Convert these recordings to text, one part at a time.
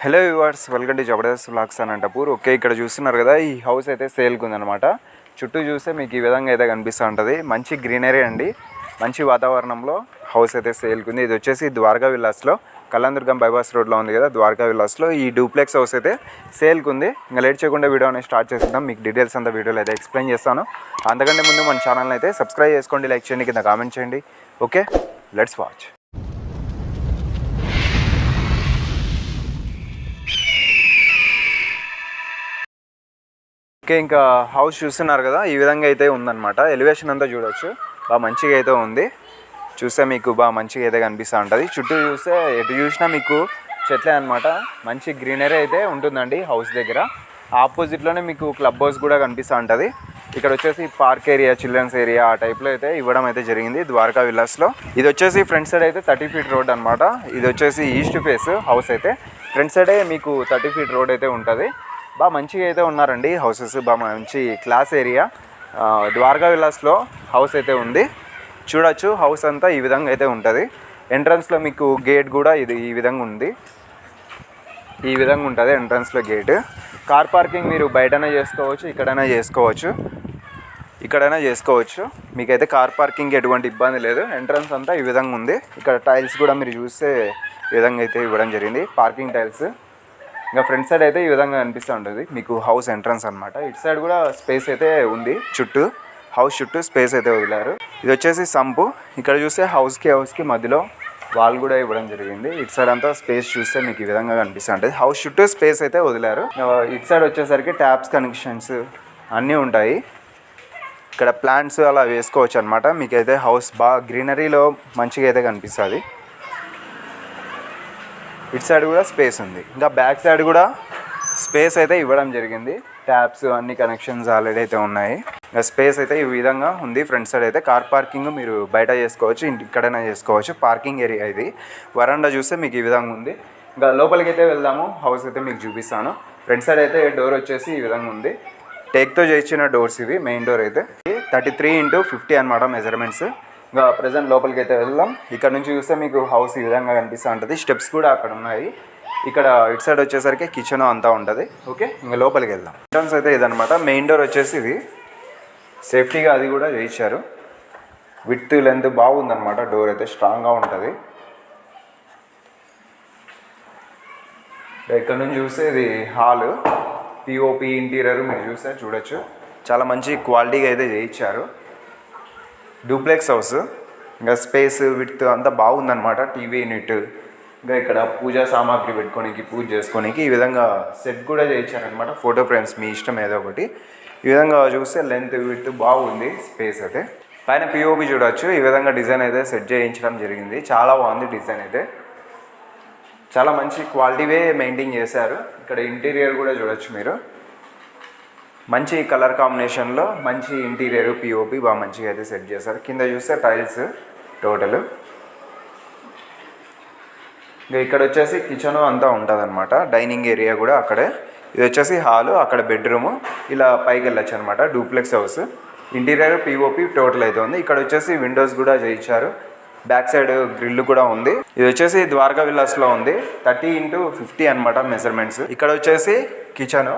Hello viewers welcome to Jabardasth blogs అని అంటపూర్ okay ఇక్కడ చూస్తున్నారు కదా ఈ హౌస్ అయితే సేల్కి ఉందన్నమాట చుట్టూ చూస్తే మీకు ఈ విధంగా అయితే కనిపిస్తూ ఉంటుంది. మంచి గ్రీనరీ అండి. మంచి వాతావరణంలో హౌస్ అయితే సేల్కి ఉంది ఇది వచ్చేసి ద్వారకా విల్లాస్లో కల్లందుర్గం బైపాస్ రోడ్లో ఉంది కదా ద్వారకా విల్లాస్లో. ఈ డూప్లెక్స్ హౌస్ అయితే సేల్కి ఉంది ఇంకా లేట్ చేయకుండా వీడియో అనేది స్టార్ట్ చేద్దాం మీకు డీటెయిల్స్ అంతా వీడియోలో అయితే ఎక్స్ప్లెయిన్ చేస్తాను. అంతకంటే ముందు మన ఛానల్ అయితే సబ్స్క్రైబ్ చేసుకోండి లైక్ చేయండి కింద కామెంట్ చేయండి. ఓకే లెట్స్ వాచ్ ఓకే ఇంకా హౌస్ చూస్తున్నారు కదా ఈ విధంగా అయితే ఉందన్నమాట. ఎలివేషన్ అంతా చూడొచ్చు. బాగా మంచిగా అయితే ఉంది. చూస్తే మీకు బాగా మంచిగా అయితే కనిపిస్తూ ఉంటుంది. చుట్టూ చూస్తే ఎటు చూసినా మీకు చెట్లే అనమాట మంచి గ్రీనరీ అయితే ఉంటుందండి హౌస్ దగ్గర. ఆపోజిట్లోనే మీకు క్లబ్ హౌస్ కూడా కనిపిస్తూ ఉంటుంది. ఇక్కడ వచ్చేసి పార్క్ ఏరియా చిల్డ్రన్స్ ఏరియా ఆ టైప్లో అయితే ఇవ్వడం అయితే జరిగింది ద్వారకా విల్లాస్లో ఇది వచ్చేసి ఫ్రంట్ సైడ్ అయితే థర్టీ ఫీట్ రోడ్ అనమాట ఇది వచ్చేసి ఈస్ట్ ఫేస్ హౌస్ అయితే. ఫ్రంట్ సైడే మీకు థర్టీ ఫీట్ రోడ్ అయితే ఉంటుంది. బాగా మంచిగా అయితే ఉన్నారండి హౌసెస్ బాగా మంచి క్లాస్ ఏరియా. ద్వారకా విలాస్లో హౌస్ అయితే ఉంది. చూడొచ్చు హౌస్ అంతా ఈ విధంగా అయితే ఉంటుంది. ఎంట్రన్స్లో మీకు గేట్ కూడా ఇది ఈ విధంగా ఉంది. ఈ విధంగా ఉంటుంది ఎంట్రన్స్లో గేట్. కార్ పార్కింగ్ మీరు బయటనే చేసుకోవచ్చు ఇక్కడైనా చేసుకోవచ్చు. ఇక్కడైనా చేసుకోవచ్చు. మీకైతే కార్ పార్కింగ్ ఎటువంటి ఇబ్బంది లేదు. ఎంట్రన్స్ అంతా ఈ విధంగా ఉంది. ఇక్కడ టైల్స్ కూడా మీరు చూస్తే ఈ విధంగా అయితే ఇవ్వడం జరిగింది. పార్కింగ్ టైల్స్ ఇంకా ఫ్రంట్ సైడ్ అయితే ఈ విధంగా అనిపిస్తూ ఉంటుంది. మీకు హౌస్ ఎంట్రన్స్ అనమాట ఇటు సైడ్ కూడా స్పేస్ అయితే ఉంది. చుట్టూ హౌస్ చుట్టూ స్పేస్ అయితే వదిలారు. ఇది వచ్చేసి సంపు. ఇక్కడ చూస్తే హౌస్కి హౌస్కి మధ్యలో వాల్ కూడా ఇవ్వడం జరిగింది. ఇటు సైడ్ అంతా స్పేస్ చూస్తే మీకు ఈ విధంగా కనిపిస్తూ ఉంటుంది. హౌస్ చుట్టూ స్పేస్ అయితే వదిలారు. ఇటు సైడ్ వచ్చేసరికి ట్యాప్స్ కనెక్షన్స్ అన్నీ ఉంటాయి. ఇక్కడ ప్లాంట్స్ అలా వేసుకోవచ్చు అనమాట మీకైతే హౌస్ బాగా గ్రీనరీలో మంచిగా అయితే కనిపిస్తుంది. ఇటు సైడ్ కూడా స్పేస్ ఉంది. ఇంకా బ్యాక్ సైడ్ కూడా స్పేస్ అయితే ఇవ్వడం జరిగింది. ట్యాప్స్ అన్ని కనెక్షన్స్ ఆల్రెడీ అయితే ఉన్నాయి. ఇంకా స్పేస్ అయితే ఈ విధంగా ఉంది. ఫ్రంట్ సైడ్ అయితే కార్ పార్కింగ్ మీరు బయట చేసుకోవచ్చు ఇక్కడైనా చేసుకోవచ్చు. పార్కింగ్ ఏరియా ఇది. వరండా చూస్తే మీకు ఈ విధంగా ఉంది. ఇంకా లోపలికి అయితే వెళ్దాము. హౌస్ అయితే మీకు చూపిస్తాను. ఫ్రంట్ సైడ్ అయితే డోర్ వచ్చేసి ఈ విధంగా ఉంది. టేక్తో చేసిన డోర్స్ ఇవి మెయిన్ డోర్ అయితే. థర్టీ త్రీ ఇంటూ ఫిఫ్టీ అనమాట మెజర్మెంట్స్. ఇంకా ప్రజెంట్ లోపలికి అయితే వెళ్దాం. ఇక్కడ నుంచి చూస్తే మీకు హౌస్ ఈ విధంగా కనిపిస్తూ ఉంటుంది. స్టెప్స్ కూడా అక్కడ ఉన్నాయి. ఇక్కడ ఇటు సైడ్ వచ్చేసరికి కిచెన్ అంతా ఉంటుంది. ఓకే ఇంకా లోపలికి వెళ్దాం. ఎంట్రన్స్ అయితే ఇదనమాట మెయిన్ డోర్ వచ్చేసి ఇది. సేఫ్టీగా అది కూడా చేయించారు. విత్ లెంత్ బాగుందనమాట డోర్ అయితే స్ట్రాంగ్గా ఉంటుంది. ఇక్కడ నుంచి చూస్తే ఇది హాల్ పిఓపి ఇంటీరియర్ మీరు చూస్తే చూడొచ్చు. చాలా మంచి క్వాలిటీగా అయితే చేయించారు. Duplex house. ఇంకా స్పేస్ విత్ అంతా బాగుందనమాట టీవీ యూనిట్. ఇంకా ఇక్కడ పూజా సామాగ్రి పెట్టుకోనికి పూజ చేసుకోనికి ఈ విధంగా సెట్ కూడా చేయించారనమాట ఫోటో ఫ్రేమ్స్ మీ ఇష్టం ఏదో ఒకటి. ఈ విధంగా చూస్తే లెంత్ విత్ బాగుంది స్పేస్ అయితే. పైన పిఓపి చూడొచ్చు. ఈ విధంగా డిజైన్ అయితే సెట్ చేయించడం జరిగింది. చాలా బాగుంది డిజైన్ అయితే. చాలా మంచి క్వాలిటీవే మెయింటైన్ చేశారు. ఇక్కడ ఇంటీరియర్ కూడా చూడొచ్చు మీరు. మంచి కలర్ కాంబినేషన్లో మంచి ఇంటీరియర్ పిఓపి బాగా మంచిగా అయితే సెట్ చేశారు. కింద చూస్తే టైల్స్ టోటల్ ఇంకా ఇక్కడ వచ్చేసి కిచెన్ అంతా ఉంటుందన్నమాట. డైనింగ్ ఏరియా కూడా అక్కడే. ఇది వచ్చేసి హాలు అక్కడ బెడ్రూము ఇలా పైకి వెళ్ళొచ్చు అనమాట duplex house interior POP total అయితే ఉంది. ఇక్కడ వచ్చేసి విండోస్ కూడా చేయించారు. బ్యాక్ సైడ్ గ్రిల్ కూడా ఉంది. ఇది వచ్చేసి ద్వారకా విల్లాస్లో ఉంది. థర్టీ ఇంటూ ఫిఫ్టీ అనమాట మెజర్మెంట్స్ ఇక్కడ వచ్చేసి కిచెను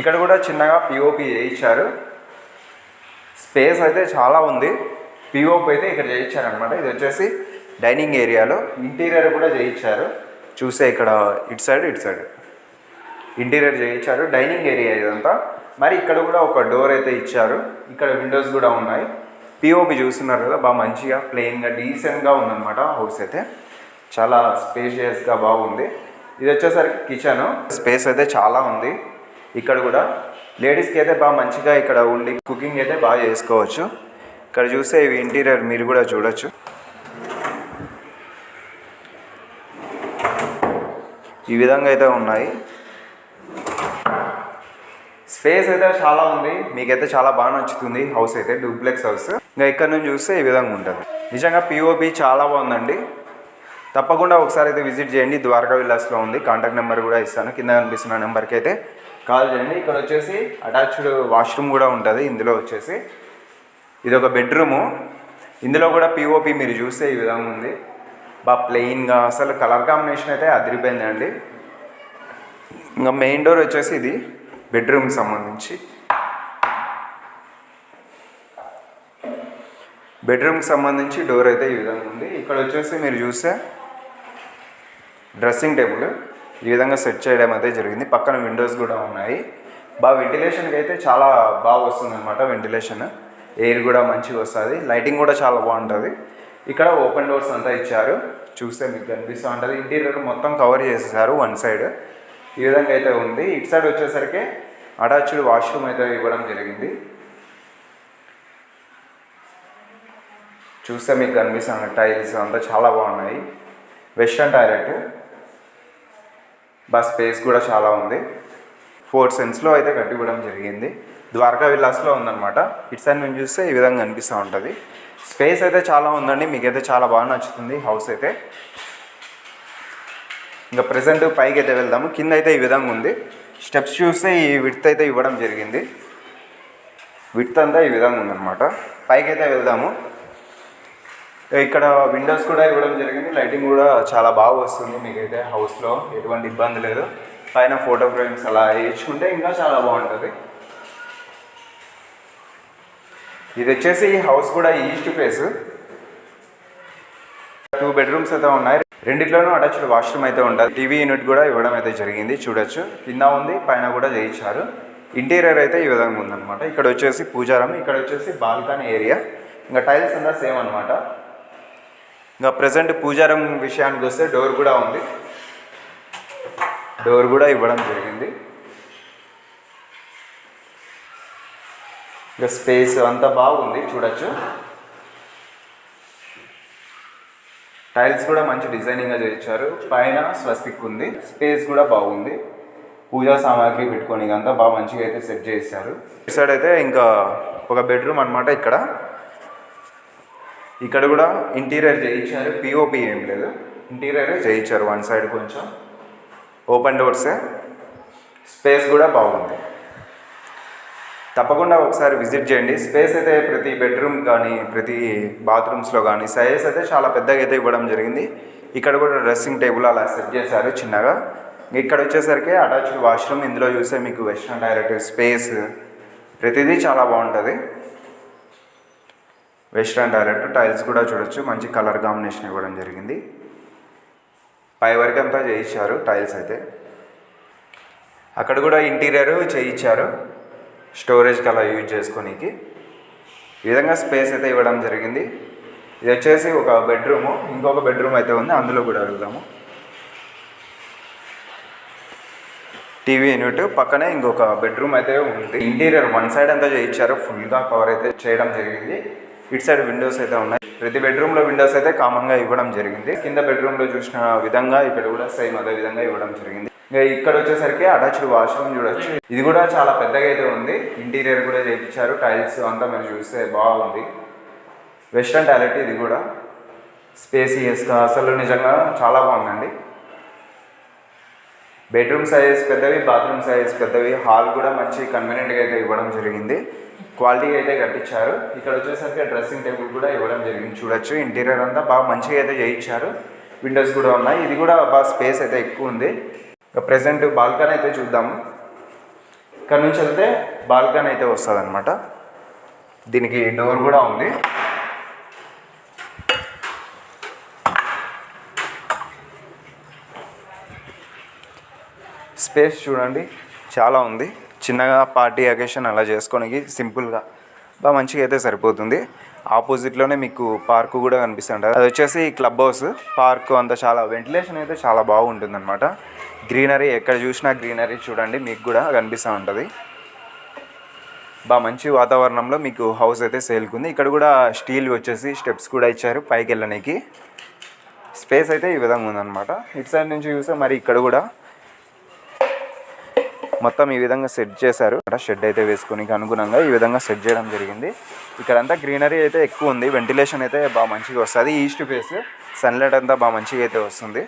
ఇక్కడ కూడా చిన్నగా పిఓపి చేయించారు. స్పేస్ అయితే చాలా ఉంది. పిఓపి అయితే ఇక్కడ చేయించారనమాట ఇది వచ్చేసి డైనింగ్ ఏరియాలో. ఇంటీరియర్ కూడా చేయించారు. చూసే ఇక్కడ ఇటు సైడ్ ఇటు సైడ్. ఇంటీరియర్ చేయించారు. డైనింగ్ ఏరియా ఇదంతా. మరి ఇక్కడ కూడా ఒక డోర్ అయితే ఇచ్చారు. ఇక్కడ విండోస్ కూడా ఉన్నాయి. పిఓపి చూస్తున్నారు కదా బాగా మంచిగా ప్లెయిన్గా డీసెంట్గా ఉందన్నమాట హౌస్ అయితే. చాలా స్పేషియస్గా బాగుంది. ఇది వచ్చేసరికి కిచెన్ స్పేస్ అయితే చాలా ఉంది. ఇక్కడ కూడా లేడీస్కి అయితే బాగా మంచిగా ఇక్కడ ఉండి కుకింగ్ అయితే బాగా చేసుకోవచ్చు. ఇక్కడ చూస్తే ఇవి ఇంటీరియర్ మీరు కూడా చూడొచ్చు. ఈ విధంగా అయితే ఉన్నాయి. స్పేస్ అయితే చాలా ఉంది. మీకైతే చాలా బాగా నచ్చుతుంది. హౌస్ అయితే డూప్లెక్స్ హౌస్. ఇంకా ఇక్కడ నుంచి చూస్తే ఈ విధంగా ఉంటుంది. నిజంగా పిఓపి చాలా బాగుందండి. తప్పకుండా ఒకసారి అయితే విజిట్ చేయండి. ద్వారకా విల్లాస్లో ఉంది. కాంటాక్ట్ నెంబర్ కూడా ఇస్తాను. కింద కనిపిస్తున్న నెంబర్కి అయితే కాల్ చేయండి. ఇక్కడ వచ్చేసి అటాచ్డ్ వాష్రూమ్ కూడా ఉంటుంది. ఇందులో వచ్చేసి ఇది ఒక బెడ్రూము. ఇందులో కూడా పిఓపి మీరు చూస్తే ఈ విధంగా ఉంది. బాగా ప్లెయిన్గా అసలు కలర్ కాంబినేషన్ అయితే అదిరిపోయిందండి. ఇంకా మెయిన్ డోర్ వచ్చేసి ఇది బెడ్రూమ్కి సంబంధించి. బెడ్రూమ్కి సంబంధించి డోర్ అయితే ఈ విధంగా ఉంది. ఇక్కడ వచ్చేసి మీరు చూస్తే డ్రెస్సింగ్ టేబుల్. ఈ విధంగా సెట్ చేయడం అయితే జరిగింది. పక్కన విండోస్ కూడా ఉన్నాయి. బాగా వెంటిలేషన్కి అయితే చాలా బాగా వస్తుంది అనమాట వెంటిలేషన్. ఎయిర్ కూడా మంచిగా వస్తుంది. లైటింగ్ కూడా చాలా బాగుంటుంది. ఇక్కడ ఓపెన్ డోర్స్ అంతా ఇచ్చారు. చూస్తే మీకు కనిపిస్తూ ఉంటుంది. ఇంటీరియర్ మొత్తం కవర్ చేసేసారు వన్ సైడ్. ఈ విధంగా అయితే ఉంది. ఇటు సైడ్ వచ్చేసరికి అటాచ్డ్ వాష్రూమ్ అయితే ఇవ్వడం జరిగింది. చూస్తే మీకు కనిపిస్తుంది టైల్స్ అంతా చాలా బాగున్నాయి. Western toilet. బస్ స్పేస్ కూడా చాలా ఉంది. ఫోర్ సెన్స్లో అయితే కట్టివ్వడం జరిగింది. ద్వారకా విలాస్లో ఉందన్నమాట. ఇటు సైడ్ నుంచి చూస్తే ఈ విధంగా కనిపిస్తూ ఉంటుంది. స్పేస్ అయితే చాలా ఉందండి. మీకైతే చాలా బాగా నచ్చుతుంది హౌస్ అయితే. ఇంకా ప్రజెంట్ పైకి అయితే వెళ్దాము. కింద అయితే ఈ విధంగా ఉంది. స్టెప్స్ చూస్తే ఈ విడ్త్ అయితే ఇవ్వడం జరిగింది. విడ్త్ అంతా ఈ విధంగా ఉందన్నమాట. పైకి అయితే వెళ్దాము. ఇక్కడ విండోస్ కూడా ఇవ్వడం జరిగింది. లైటింగ్ కూడా చాలా బాగా వస్తుంది మీకైతే హౌస్లో ఎటువంటి ఇబ్బంది లేదు. పైన ఫోటో ఫ్రేమ్స్ అలా వేయించుకుంటే ఇంకా చాలా బాగుంటుంది. ఇది వచ్చేసి ఈ హౌస్ కూడా ఈస్ట్ ఫేస్ టూ బెడ్రూమ్స్ అయితే ఉన్నాయి. రెండిట్లోనూ అటాచ్డ్ వాష్రూమ్ అయితే ఉంటుంది. టీవీ యూనిట్ కూడా ఇవ్వడం అయితే జరిగింది. చూడొచ్చు. కింద ఉంది పైన కూడా చేయించారు. ఇంటీరియర్ అయితే ఈ విధంగా ఉందన్నమాట. ఇక్కడ వచ్చేసి పూజారం ఇక్కడ వచ్చేసి బాల్కనీ ఏరియా ఇంకా టైల్స్ అంతా సేమ్ అనమాట ఇంకా ప్రజెంట్ పూజారం విషయానికి వస్తే డోర్ కూడా ఉంది. డోర్ కూడా ఇవ్వడం జరిగింది. ఇంకా స్పేస్ అంతా బాగుంది చూడొచ్చు. టైల్స్ కూడా మంచి డిజైనింగ్గా చేయించారు. పైన స్వస్తిక్ ఉంది. స్పేస్ కూడా బాగుంది. పూజా సామాగ్రి పెట్టుకొని అంతా బాగా మంచిగా అయితే సెట్ చేశారు. ఇటు సైడ్ అయితే ఇంకా ఒక బెడ్రూమ్ అన్నమాట ఇక్కడ. ఇక్కడ కూడా ఇంటీరియర్ చేయించారు పిఓపి ఏం లేదు. ఇంటీరియర్ చేయించారు వన్ సైడ్ కొంచెం. ఓపెన్ డోర్సే స్పేస్ కూడా బాగుంది. తప్పకుండా ఒకసారి విజిట్ చేయండి. స్పేస్ అయితే ప్రతి బెడ్రూమ్ కానీ ప్రతి బాత్రూమ్స్లో కానీ సైజ్ అయితే చాలా పెద్దగా అయితే ఇవ్వడం జరిగింది. ఇక్కడ కూడా డ్రెస్సింగ్ టేబుల్ అలా సెట్ చేశారు చిన్నగా. ఇక్కడ వచ్చేసరికి అటాచ్డ్ వాష్రూమ్ ఇందులో చూసే మీకు వెస్ట్రన్ డైరెక్ట్ స్పేస్ ప్రతిదీ చాలా బాగుంటుంది. వెస్ట్రన్ డైరెక్ట్ టైల్స్ కూడా చూడొచ్చు. మంచి కలర్ కాంబినేషన్ ఇవ్వడం జరిగింది. పై వరకు అంతా చేయించారు టైల్స్ అయితే. అక్కడ కూడా ఇంటీరియర్ చేయించారు. స్టోరేజ్కి అలా యూజ్ చేసుకోనికి. ఈ విధంగా స్పేస్ అయితే ఇవ్వడం జరిగింది. ఇది వచ్చేసి ఒక బెడ్రూము. ఇంకొక బెడ్రూమ్ అయితే ఉంది. అందులో కూడా వెళ్దాము. టీవీ యూనిట్ పక్కనే ఇంకొక బెడ్రూమ్ అయితే ఉంది. ఇంటీరియర్ వన్ సైడ్ అంతా చేయించారు. ఫుల్గా కవర్ అయితే చేయడం జరిగింది. ఇటు సైడ్ విండోస్ అయితే ఉన్నాయి. ప్రతి బెడ్రూమ్లో విండోస్ అయితే కామన్గా ఇవ్వడం జరిగింది. కింద బెడ్రూమ్లో చూసిన విధంగా ఇక్కడ కూడా సేమ్ అదే విధంగా ఇవ్వడం జరిగింది. ఇంకా ఇక్కడ వచ్చేసరికి అటాచ్డ్ వాష్రూమ్ చూడొచ్చు. ఇది కూడా చాలా పెద్దగా అయితే ఉంది. ఇంటీరియర్ కూడా చేయించారు. టైల్స్ అంతా మీరు చూస్తే బాగుంది. వెస్ట్రన్ టాయిలెట్ ఇది కూడా. స్పేసియస్గా అసలు నిజంగా చాలా బాగుందండి. బెడ్రూమ్ సైజెస్ పెద్దవి బాత్రూమ్ సైజెస్ పెద్దవి హాల్ కూడా మంచి కన్వీనియంట్గా అయితే ఇవ్వడం జరిగింది. క్వాలిటీ అయితే కట్టించారు. ఇక్కడ వచ్చేసరికి డ్రెస్సింగ్ టేబుల్ కూడా ఇవ్వడం జరిగింది. చూడొచ్చు ఇంటీరియర్ అంతా బాగా మంచిగా అయితే చేయించారు. విండోస్ కూడా ఉన్నాయి. ఇది కూడా బాగా స్పేస్ అయితే ఎక్కువ ఉంది. ఇక ప్రజెంట్ బాల్కనీ అయితే చూద్దాము. ఇక్కడ నుంచి వెళ్తే బాల్కనీ అయితే వస్తుంది అనమాట దీనికి డోర్ కూడా ఉంది. స్పేస్ చూడండి. చాలా ఉంది. చిన్నగా పార్టీ అకేషన్ అలా చేసుకోనికి సింపుల్గా. బాగా మంచిగా అయితే సరిపోతుంది. ఆపోజిట్లోనే మీకు పార్క్ కూడా కనిపిస్తుంటుంది. అది వచ్చేసి క్లబ్ హౌస్. పార్క్ అంతా చాలా వెంటిలేషన్ అయితే చాలా బాగుంటుంది అనమాట గ్రీనరీ ఎక్కడ చూసినా గ్రీనరీ చూడండి. మీకు కూడా కనిపిస్తూ ఉంటుంది. బాగా మంచి వాతావరణంలో మీకు హౌస్ అయితే సేల్కుంది. ఇక్కడ కూడా స్టీల్ వచ్చేసి స్టెప్స్ కూడా ఇచ్చారు పైకి వెళ్ళడానికి స్పేస్ అయితే ఈ విధంగా ఉందన్నమాట. ఇటు సైడ్ నుంచి చూస్తే మరి ఇక్కడ కూడా మొత్తం ఈ విధంగా సెట్ చేశారు. అక్కడ షెడ్ అయితే వేసుకుని అనుగుణంగా ఈ విధంగా సెట్ చేయడం జరిగింది. ఇక్కడంతా గ్రీనరీ అయితే ఎక్కువ ఉంది. వెంటిలేషన్ అయితే బాగా మంచిగా వస్తుంది. ఈస్ట్ ఫేస్ సన్లైట్ అంతా బాగా మంచిగా అయితే వస్తుంది.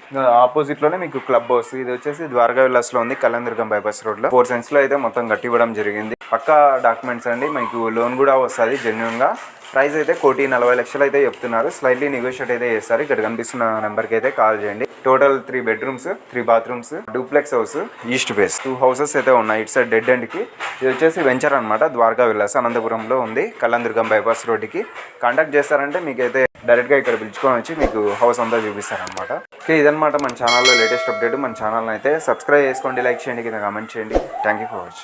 ఆపోజిట్లోనే మీకు క్లబ్ హౌస్ ఇది వచ్చేసి ద్వారకా విలాస్లో ఉంది. కళ్యాణదుర్గం బైపాస్ రోడ్లో. ఫోర్ సెన్స్లో అయితే మొత్తం కట్టివ్వడం జరిగింది. పక్క డాక్యుమెంట్స్ అండి. మీకు లోన్ కూడా వస్తుంది. జెన్యున్గా ప్రైస్ అయితే కోటి నలభై లక్షలు అయితే చెప్తున్నారు. స్లైట్లీ నెగోషియేట్ అయితే చేస్తారు. ఇక్కడ కనిపిస్తున్న నెంబర్కి అయితే కాల్ చేయండి. Total three bedrooms three bathrooms duplex house east face two houses అయితే ఉన్నాయి. ఇటు సైడ్ డెడ్ ఎండ్కి ఇది వచ్చేసి వెంచర్ అనమాట ద్వారకా విల్లాస్ అనంతపురంలో ఉంది. కళ్ళందుర్గం బైపాస్ రోడ్డుకి. కాంటాక్ట్ చేస్తారంటే మీకైతే డైరెక్ట్గా ఇక్కడ పిలుచుకొని వచ్చి మీకు హౌస్ అంతా చూపిస్తారనమాట ఓకే ఇదనమాట మన ఛానల్లో లేటెస్ట్ అప్డేట్ మన ఛానల్ అయితే సబ్స్క్రైబ్ చేసుకోండి లైక్ చేయండి కింద కామెంట్ చేయండి. Thank you for watching